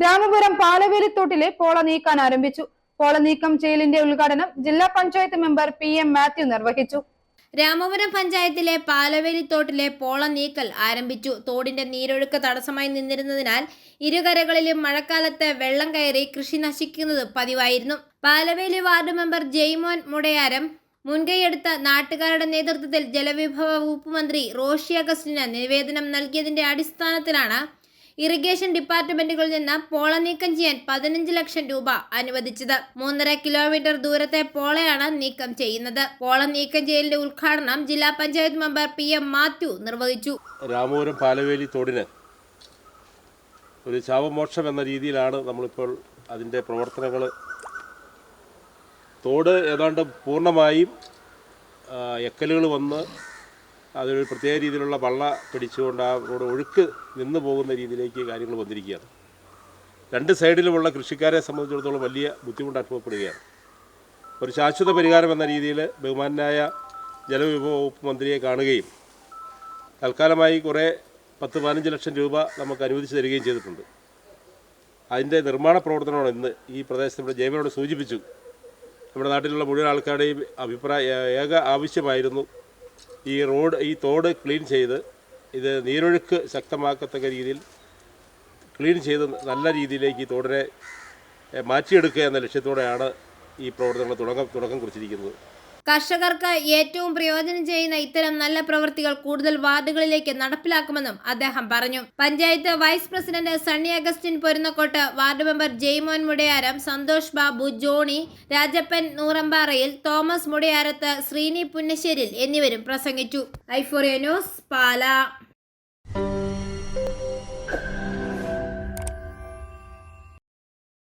രാമപുരം പാലവേലിത്തോട്ടിലെ പോള നീക്കാൻ ആരംഭിച്ചു. പോള നീക്കം ചെയ്യലിന്റെ ഉദ്ഘാടനം ജില്ലാ panchayat member P M Mathew നിർവഹിച്ചു. രാമപുരം പഞ്ചായത്തിലെ പാലവേലിത്തോട്ടിലെ പോള നീക്കൽ ആരംഭിച്ചു. തോടിന്റെ നീരൊഴുക്ക് തടസ്സമായി നിന്നിരുന്നതിനാൽ ഇരുകരകളിലും മഴക്കാലത്ത് വെള്ളം കയറി കൃഷി നശിക്കുന്നത് പതിവായിരുന്നു. പാലവേലി വാർഡ് മെമ്പർ ജെയ്മോൻ മുടയാരം മുൻകൈയെടുത്ത നാട്ടുകാരുടെ നേതൃത്വത്തിൽ ജലവിഭവ വകുപ്പ് മന്ത്രി റോഷി അഗസ്റ്റിന് നിവേദനം നൽകിയതിന്റെ അടിസ്ഥാനത്തിലാണ് ഇറിഗേഷൻ ഡിപ്പാർട്ട്മെന്റുകളിൽ നിന്ന് പോള നീക്കം ചെയ്യാൻ പതിനഞ്ച് ലക്ഷം രൂപ അനുവദിച്ചത്. മൂന്നര കിലോമീറ്റർ ദൂരത്തെ പോളയാണ് നീക്കം ചെയ്യുന്നത്. പോള നീക്കം ചെയ്യലിന്റെ ഉദ്ഘാടനം ജില്ലാ panchayat member P M Mathew നിർവഹിച്ചു. രാമപുരം പാലവേലി തോടിന് ഒരു ശാപമോക്ഷം എന്ന രീതിയിലാണ് നമ്മളിപ്പോൾ അതിന്റെ പ്രവർത്തനങ്ങൾ. തോട് ഏതാണ്ട് പൂർണമായും എക്കലുകൾ വന്ന് അതൊരു പ്രത്യേക രീതിയിലുള്ള വള്ള പിടിച്ചുകൊണ്ട് ആ റോഡ് ഒഴുക്ക് നിന്ന് പോകുന്ന രീതിയിലേക്ക് കാര്യങ്ങൾ വന്നിരിക്കുകയാണ്. രണ്ട് സൈഡിലുമുള്ള കൃഷിക്കാരെ സംബന്ധിച്ചിടത്തോളം വലിയ ബുദ്ധിമുട്ട് അനുഭവപ്പെടുകയാണ്. ഒരു ശാശ്വത പരിഹാരം എന്ന രീതിയിൽ ബഹുമാനായ ജലവിഭവ വകുപ്പ് മന്ത്രിയെ കാണുകയും തൽക്കാലമായി കുറേ പത്ത് പതിനഞ്ച് ലക്ഷം രൂപ നമുക്ക് അനുവദിച്ചു തരികയും ചെയ്തിട്ടുണ്ട്. അതിന്റെ നിർമ്മാണ പ്രവർത്തനമാണ് ഇന്ന് ഈ പ്രദേശത്ത് ഇവിടെ ജൈവനോട് സൂചിപ്പിച്ചു. നമ്മുടെ നാട്ടിലുള്ള മുഴുവൻ ആൾക്കാരുടെയും അഭിപ്രായ ഏക ആവശ്യമായിരുന്നു ഈ റോഡ് ഈ തോട് ക്ലീൻ ചെയ്ത് ഇത് നീരൊഴുക്ക് ശക്തമാക്കത്തക്ക രീതിയിൽ ക്ലീൻ ചെയ്ത് നല്ല രീതിയിലേക്ക് ഈ തോടിനെ മാറ്റിയെടുക്കുക എന്ന ലക്ഷ്യത്തോടെയാണ് ഈ പ്രവർത്തനങ്ങൾ തുടക്കം തുടക്കം കുറിച്ചിരിക്കുന്നത്. കർഷകർക്ക് ഏറ്റവും പ്രയോജനം ചെയ്യുന്ന ഇത്തരം നല്ല പ്രവൃത്തികൾ കൂടുതൽ വാർഡുകളിലേക്ക് നടപ്പിലാക്കുമെന്നും അദ്ദേഹം പറഞ്ഞു. Panchayat vice president Sunny Augustine Porunnakkottu ward member Jaimon Mudayaram Santhosh Babu Johny Rajappan നൂറമ്പാറയിൽ Thomas Mudayarath Sreeni പുന്നശ്ശേരിൽ എന്നിവരും പ്രസംഗിച്ചു. ഐഫോറിയ ന്യൂസ് പാല.